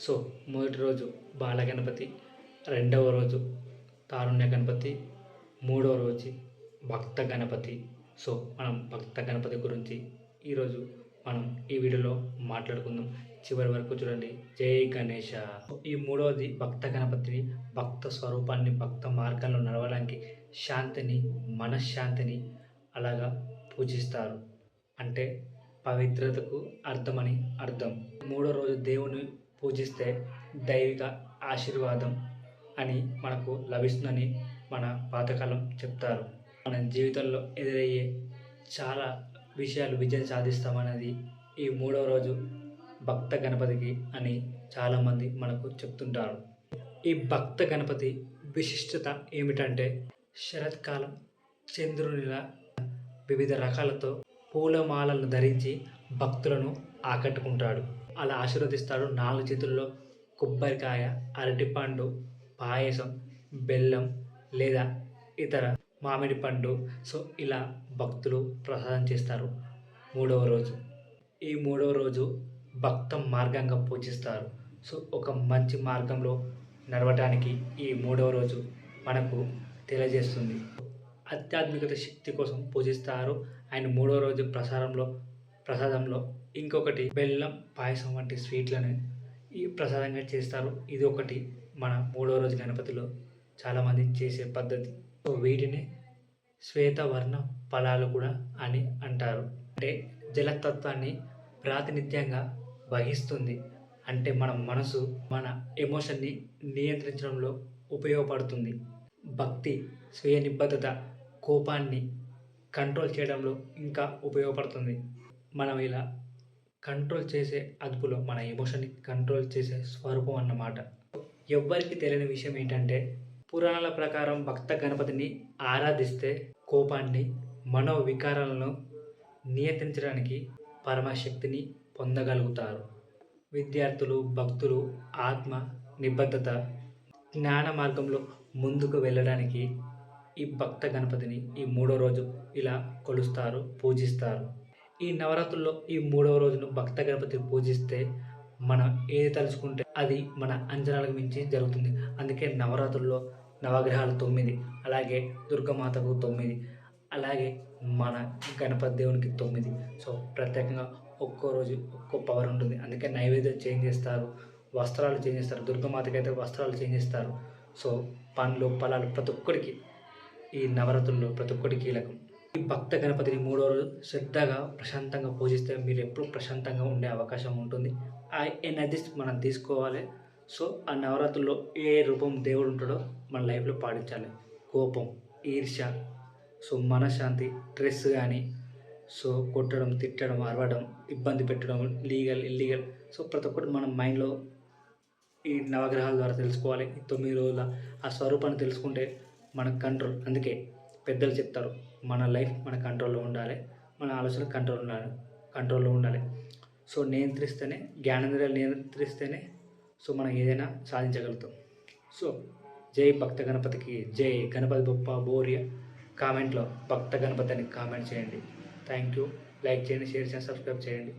So మొదటి రోజు బాలగణపతి రెండవ రోజు తారుణ్య గణపతి మూడవ రోజు భక్త గణపతి. సో మనం భక్త గణపతి గురించి ఈరోజు మనం ఈ వీడియోలో మాట్లాడుకుందాం. చివరి వరకు చూడండి. జై గణేష. ఈ మూడవది భక్త గణపతిని భక్త స్వరూపాన్ని భక్త మార్గంలో నడవడానికి శాంతిని మనశ్శాంతిని అలాగా పూజిస్తారు. అంటే పవిత్రతకు అర్థమని పూజిస్తే దైవిక ఆశీర్వాదం అని మనకు లభిస్తుందని మన పాతకాలం చెప్తారు. మన జీవితంలో ఎదురయ్యే చాలా విషయాలు విజయం సాధిస్తామనేది ఈ మూడవ రోజు భక్త గణపతికి అని చాలామంది మనకు చెప్తుంటారు. ఈ భక్త గణపతి విశిష్టత ఏమిటంటే శరత్కాలం చంద్రునిలా వివిధ రకాలతో పూలమాలలను ధరించి భక్తులను ఆకట్టుకుంటాడు. అలా ఆశీర్వదిస్తాడు. నాలుగు చేతుల్లో కొబ్బరికాయ అరటిపండు పాయసం బెల్లం లేదా ఇతర మామిడి పండు. సో ఇలా భక్తులు ప్రసాదం చేస్తారు మూడవ రోజు. ఈ మూడవ రోజు భక్త మార్గంగా పూజిస్తారు. సో ఒక మంచి మార్గంలో నడవటానికి ఈ మూడవ రోజు మనకు తెలియజేస్తుంది. ఆధ్యాత్మికత శక్తి కోసం పూజిస్తారు. ఆయన మూడవ రోజు ప్రసారంలో ప్రసాదంలో ఇంకొకటి బెల్లం పాయసం వంటి స్వీట్లను ఈ ప్రసాదంగా చేస్తారు. ఇది ఒకటి మన మూడో రోజు గణపతిలో చాలామంది చేసే పద్ధతి. సో వీటిని శ్వేతవర్ణ ఫలాలు కూడా అని అంటారు. అంటే జలతత్వాన్ని ప్రాతినిధ్యంగా వహిస్తుంది. అంటే మన మనసు మన ఎమోషన్ని నియంత్రించడంలో ఉపయోగపడుతుంది. భక్తి స్వీయ నిబద్ధత కోపాన్ని కంట్రోల్ చేయడంలో ఇంకా ఉపయోగపడుతుంది. మనం ఇలా కంట్రోల్ చేసే అదుపులో మన ఎమోషన్ని కంట్రోల్ చేసే స్వరూపం అన్నమాట. ఎవ్వరికి తెలియని విషయం ఏంటంటే పురాణాల ప్రకారం భక్త గణపతిని ఆరాధిస్తే కోపాన్ని మనోవికారాలను నియంత్రించడానికి పరమశక్తిని పొందగలుగుతారు. విద్యార్థులు భక్తులు ఆత్మ నిబద్ధత జ్ఞాన మార్గంలో ముందుకు వెళ్ళడానికి ఈ భక్త గణపతిని ఈ మూడో రోజు ఇలా కొలుస్తారు పూజిస్తారు. ఈ నవరాత్రుల్లో ఈ మూడవ రోజును భక్త గణపతిని పూజిస్తే మనం ఏది తలుచుకుంటే అది మన అంచనాలకు మించి జరుగుతుంది. అందుకే నవరాత్రుల్లో నవగ్రహాలు తొమ్మిది అలాగే దుర్గమాతకు తొమ్మిది అలాగే మన గణపతి దేవునికి తొమ్మిది. సో ప్రత్యేకంగా ఒక్కో రోజు ఒక్కో పవర్ ఉంటుంది. అందుకే నైవేద్యం చేంజ్ చేస్తారు వస్త్రాలు చేంజ్ చేస్తారు దుర్గమాతకి అయితే వస్త్రాలు చేంజ్ చేస్తారు. సో పండ్లు ఫలాలు ప్రతి ఒక్కరికి ఈ నవరాత్రుల్లో ప్రతి ఒక్కటి కీలకం భక్త గణపతిని మూడో రోజు శ్రద్ధగా ప్రశాంతంగా పూజిస్తే మీరు ఎప్పుడు ప్రశాంతంగా ఉండే అవకాశం ఉంటుంది. ఆ ఎనర్జీస్ మనం తీసుకోవాలి. సో ఆ నవరాత్రుల్లో ఏ రూపం దేవుడు ఉంటాడో మన లైఫ్లో పాటించాలి. కోపం ఈర్ష్య సో మనశ్శాంతి స్ట్రెస్ కానీ సో కొట్టడం తిట్టడం అరవడం ఇబ్బంది పెట్టడం లీగల్ ఇల్లీగల్. సో ప్రతి ఒక్కటి మన మైండ్లో ఈ నవగ్రహాల ద్వారా తెలుసుకోవాలి. తొమ్మిది రోజుల ఆ స్వరూపాన్ని తెలుసుకుంటే మన కంట్రోల్. అందుకే పెద్దలు చెప్తారు మన లైఫ్ మన కంట్రోల్లో ఉండాలి మన ఆలోచన కంట్రోల్ ఉండాలి కంట్రోల్లో ఉండాలి. సో నియంత్రిస్తేనే జ్ఞానేంద్రియాలు నియంత్రిస్తేనే సో మనం ఏదైనా సాధించగలుగుతాం. సో జై భక్త గణపతికి జై గణపతి బొప్ప బోర్య కామెంట్లో భక్త గణపతి అని కామెంట్ చేయండి. థ్యాంక్ యూ లైక్ చేయండి షేర్ చేయండి సబ్స్క్రైబ్ చేయండి.